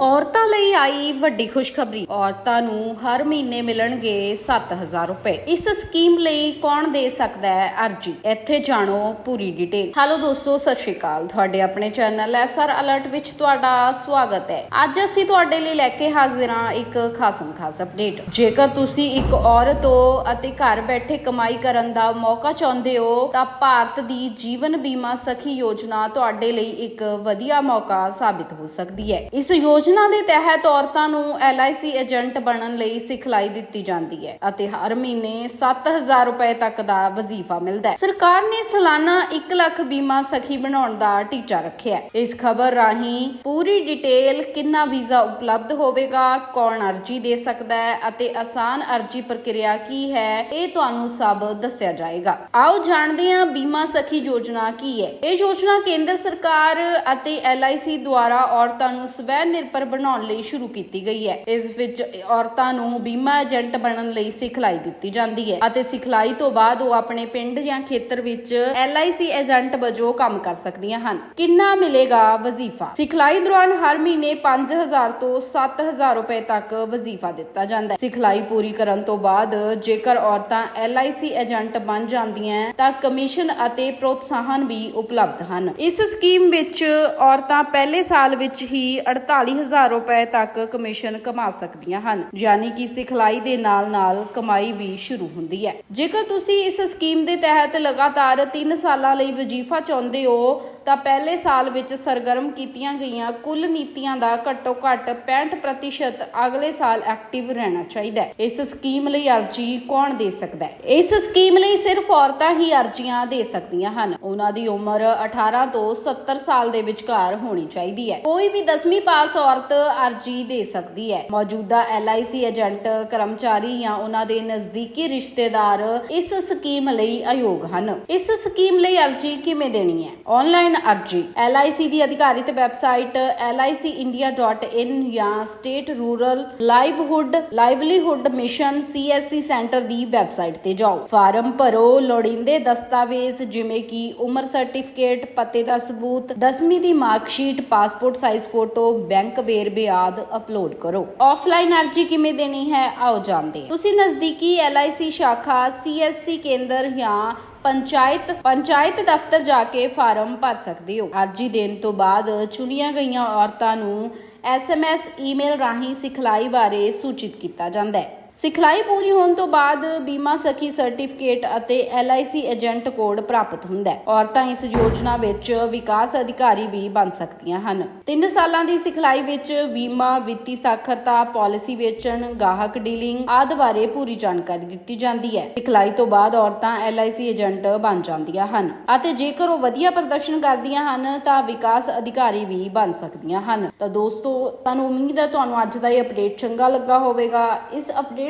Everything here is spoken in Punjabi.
ਔਰਤਾਂ ਲਈ ਆਈ ਵੱਡੀ ਖੁਸ਼ਖਬਰੀ। ਔਰਤਾਂ ਨੂੰ ਹਰ ਮਹੀਨੇ ਮਿਲਣਗੇ 7000 ਰੁਪਏ। ਇਸ ਸਕੀਮ ਲਈ ਕੌਣ ਦੇ ਸਕਦਾ ਹੈ ਅਰਜੀ? ਇੱਥੇ ਜਾਣੋ ਪੂਰੀ ਡਿਟੇਲ। ਹੈਲੋ ਦੋਸਤੋ, ਸਤਿ ਸ਼੍ਰੀ ਅਕਾਲ। ਤੁਹਾਡੇ ਆਪਣੇ ਚੈਨਲ ਐਸਆਰ ਅਲਰਟ ਵਿੱਚ ਤੁਹਾਡਾ ਸਵਾਗਤ ਹੈ। ਅੱਜ ਅਸੀਂ ਤੁਹਾਡੇ ਲਈ ਲੈ ਕੇ ਹਾਜ਼ਰ ਹਾਂ ਇੱਕ ਖਾਸਮ ਖਾਸ ਅਪਡੇਟ। ਜੇਕਰ ਤੁਸੀਂ ਇੱਕ ਔਰਤ ਹੋ ਅਤੇ ਘਰ ਬੈਠੇ ਕਮਾਈ ਕਰਨ ਦਾ ਮੌਕਾ ਚਾਹੁੰਦੇ ਹੋ, ਤਾਂ ਭਾਰਤ ਦੀ ਜੀਵਨ ਬੀਮਾ ਸਖੀ ਯੋਜਨਾ ਤੁਹਾਡੇ ਲਈ ਇੱਕ ਵਧੀਆ ਮੌਕਾ ਸਾਬਿਤ ਹੋ ਸਕਦੀ ਹੈ। ਇਸ ਯੋਜਨਾ ਯੋਜਨਾ ਦੇ ਤਹਿਤ ਔਰਤਾਂ ਨੂੰ LIC ਏਜੰਟ ਬਣਨ ਲਈ ਸਿਖਲਾਈ ਦਿੱਤੀ ਜਾਂਦੀ ਹੈ ਅਤੇ ਹਰ ਮਹੀਨੇ 7000 ਰੁਪਏ ਤੱਕ ਦਾ ਵਜ਼ੀਫਾ ਮਿਲਦਾ ਹੈ। ਸਰਕਾਰ ਨੇ ਸਾਲਾਨਾ 1 ਲੱਖ ਬੀਮਾ ਸਖੀ ਬਣਾਉਣ ਦਾ ਟੀਚਾ ਰੱਖਿਆ ਹੈ। ਇਸ ਖਬਰ ਰਾਹੀਂ ਪੂਰੀ ਡਿਟੇਲ ਕਿੰਨਾ ਵੀਜ਼ਾ ਉਪਲਬਧ ਹੋਵੇਗਾ, ਕੌਣ ਅਰਜੀ ਦੇ ਸਕਦਾ ਹੈ ਅਤੇ ਆਸਾਨ ਅਰਜੀ ਪ੍ਰਕਿਰਿਆ ਕੀ ਹੈ, ਇਹ ਤੁਹਾਨੂੰ ਸਭ ਦੱਸਿਆ ਜਾਏਗਾ। ਆਓ ਜਾਣਦੇ ਹਾਂ ਬੀਮਾ ਸਖੀ ਯੋਜਨਾ ਕੀ ਹੈ। ਇਹ ਯੋਜਨਾ ਕੇਂਦਰ ਸਰਕਾਰ ਅਤੇ LIC ਦੁਆਰਾ ਔਰਤਾਂ ਨੂੰ ਸਵੈ ਨਿਰਭਰ ਬਣਾਉਣ ਲਈ ਸ਼ੁਰੂ ਕੀਤੀ ਗਈ ਹੈ। ਇਸ ਵਿੱਚ ਔਰਤਾਂ ਨੂੰ ਬੀਮਾ ਏਜੰਟ ਬਣਨ ਲਈ ਸਿਖਲਾਈ ਦਿੱਤੀ ਜਾਂਦੀ ਹੈ ਅਤੇ ਸਿਖਲਾਈ ਤੋਂ ਬਾਅਦ ਉਹ ਆਪਣੇ ਪਿੰਡ ਜਾਂ ਖੇਤਰ ਵਿੱਚ LIC ਏਜੰਟ ਵਜੋਂ ਕੰਮ ਕਰ ਸਕਦੀਆਂ ਹਨ। ਕਿੰਨਾ ਮਿਲੇਗਾ ਵਜ਼ੀਫਾ? ਸਿਖਲਾਈ ਦੌਰਾਨ ਹਰ ਮਹੀਨੇ 5000 ਤੋਂ 7000 ਰੁਪਏ ਤੱਕ ਵਜ਼ੀਫਾ ਦਿੱਤਾ ਜਾਂਦਾ ਹੈ। ਸਿਖਲਾਈ ਪੂਰੀ ਕਰਨ ਤੋਂ ਬਾਅਦ ਜੇਕਰ ਔਰਤਾਂ LIC ਏਜੰਟ ਬਣ ਜਾਂਦੀਆਂ ਤਾਂ ਕਮਿਸ਼ਨ ਅਤੇ ਪ੍ਰੋਤਸਾਹਨ ਵੀ ਉਪਲਬਧ ਹਨ। ਇਸ ਸਕੀਮ ਵਿੱਚ ਔਰਤਾਂ ਪਹਿਲੇ ਸਾਲ ਵਿੱਚ ਹੀ 48000 ਰੁਪਏ ਤੱਕ ਕਮਿਸ਼ਨ ਕਮਾ ਸਕਦੀਆਂ ਹਨ। ਯਾਨੀ ਕਿ ਸਿਖਲਾਈ ਦੇ ਨਾਲ-ਨਾਲ ਕਮਾਈ ਵੀ ਸ਼ੁਰੂ ਹੁੰਦੀ ਹੈ। ਜੇਕਰ ਤੁਸੀਂ ਇਸ ਸਕੀਮ ਦੇ ਤਹਿਤ ਲਗਾਤਾਰ 3 ਸਾਲਾਂ ਲਈ ਵਜ਼ੀਫਾ ਚਾਹੁੰਦੇ ਹੋ, ਤਾਂ ਪਹਿਲੇ ਸਾਲ ਵਿੱਚ ਸਰਗਰਮ ਕੀਤੀਆਂ ਗਈਆਂ ਕੁੱਲ ਨੀਤੀਆਂ ਦਾ ਘੱਟੋ-ਘੱਟ 65% ਅਗਲੇ ਸਾਲ ਐਕਟਿਵ ਰਹਿਣਾ ਚਾਹੀਦਾ ਹੈ। ਇਸ ਸਕੀਮ ਲਈ ਅਰਜੀ ਕੌਣ ਦੇ ਸਕਦਾ ਹੈ? ਇਸ ਸਕੀਮ ਲਈ ਸਿਰਫ ਔਰਤਾਂ ਹੀ ਅਰਜ਼ੀਆਂ ਦੇ ਸਕਦੀਆਂ ਹਨ। ਉਹਨਾਂ ਦੀ ਉਮਰ 18 ਤੋਂ 70 ਸਾਲ ਦੇ ਵਿਚਕਾਰ ਹੋਣੀ ਚਾਹੀਦੀ ਹੈ। ਕੋਈ ਵੀ 10ਵੀਂ ਪਾਸ ਔਰਤ ਅਰਜੀ ਦੇ ਸਕਦੀ ਹੈ। ਮੌਜੂਦਾ LIC ਏਜੰਟ, ਕਰਮਚਾਰੀ ਜਾਂ ਉਹਨਾਂ ਦੇ ਨਜ਼ਦੀਕੀ ਰਿਸ਼ਤੇਦਾਰ ਇਸ ਸਕੀਮ ਲਈ ਅਯੋਗ ਹਨ। ਇਸ ਸਕੀਮ ਲਈ ਅਰਜੀ ਕਿਵੇਂ ਦੇਣੀ ਹੈ? ਆਨਲਾਈਨ ਅਰਜੀ। LIC ਦੀ ਅਧਿਕਾਰਿਤ ਵੈਬਸਾਈਟ licindia.in ਜਾਂ state rural livelihood livelihood mission CSC centre ਦੀ ਵੈਬਸਾਈਟ ਤੇ ਜਾਓ। ਫਾਰਮ ਭਰੋ, ਲੋੜੀਂਦੇ ਦਸਤਾਵੇਜ਼ ਜਿਵੇਂ ਕਿ ਉਮਰ ਸਰਟੀਫਿਕੇਟ ਪਤੇ ਦਾ ਸਬੂਤ 10ਵੀਂ ਦੀ marksheet passport size photo bank ਵੇਰਵੇ ਆਦ ਅਪਲੋਡ ਕਰੋ। ਆਫਲਾਈਨ ਅਰਜੀ ਕਿਵੇਂ ਦੇਣੀ ਹੈ? ਆਓ ਜਾਣਦੇ ਹਾਂ। ਤੁਸੀਂ ਨਜ਼ਦੀਕੀ LIC ਸ਼ਾਖਾ CSC ਕੇਂਦਰ ਜਾਂ ਪੰਚਾਇਤ ਪੰਚਾਇਤ ਦਫ਼ਤਰ ਜਾ ਕੇ ਫਾਰਮ ਭਰ ਸਕਦੇ ਹੋ। ਅਰਜੀ ਦੇਣ ਤੋਂ ਬਾਅਦ ਚੁਣੀਆਂ ਗਈਆਂ ਔਰਤਾਂ ਨੂੰ SMS ਈਮੇਲ ਰਾਹੀਂ ਸਿਖਲਾਈ ਬਾਰੇ ਸੂਚਿਤ ਕੀਤਾ ਜਾਂਦਾ ਹੈ। ਸਿਖਲਾਈ ਪੂਰੀ ਹੋਣ ਤੋਂ ਬਾਅਦ ਬੀਮਾ ਸਖੀ ਸਰਟੀਫਿਕੇਟ ਅਤੇ LIC ਏਜੰਟ ਕੋਡ ਪ੍ਰਾਪਤ ਹੁੰਦਾ ਹੈ। ਔਰਤਾਂ ਇਸ ਯੋਜਨਾ ਵਿੱਚ ਵਿਕਾਸ ਅਧਿਕਾਰੀ ਵੀ ਬਣ ਸਕਦੀਆਂ ਹਨ। 3 ਸਾਲਾਂ ਦੀ ਸਿਖਲਾਈ ਵਿੱਚ ਬੀਮਾ, ਵਿੱਤੀ ਸਾਖਰਤਾ, ਪਾਲਿਸੀ ਵੇਚਣ, ਗਾਹਕ ਡੀਲਿੰਗ ਆਦਿ ਬਾਰੇ ਪੂਰੀ ਜਾਣਕਾਰੀ ਦਿੱਤੀ ਜਾਂਦੀ ਹੈ। ਸਿਖਲਾਈ ਤੋਂ ਬਾਅਦ ਔਰਤਾਂ LIC ਏਜੰਟ ਬਣ ਜਾਂਦੀਆਂ ਹਨ ਅਤੇ ਜੇਕਰ ਉਹ ਵਧੀਆ ਪ੍ਰਦਰਸ਼ਨ ਕਰਦੀਆਂ ਹਨ ਤਾਂ ਵਿਕਾਸ ਅਧਿਕਾਰੀ ਵੀ ਬਣ ਸਕਦੀਆਂ ਹਨ। ਤਾਂ ਦੋਸਤੋ, ਤੁਹਾਨੂੰ ਉਮੀਦ ਹੈ ਤੁਹਾਨੂੰ ਅੱਜ ਦਾ ਇਹ ਅਪਡੇਟ ਚੰਗਾ ਲੱਗਾ ਹੋਵੇਗਾ। ਇਸ ਅਪਡੇਟ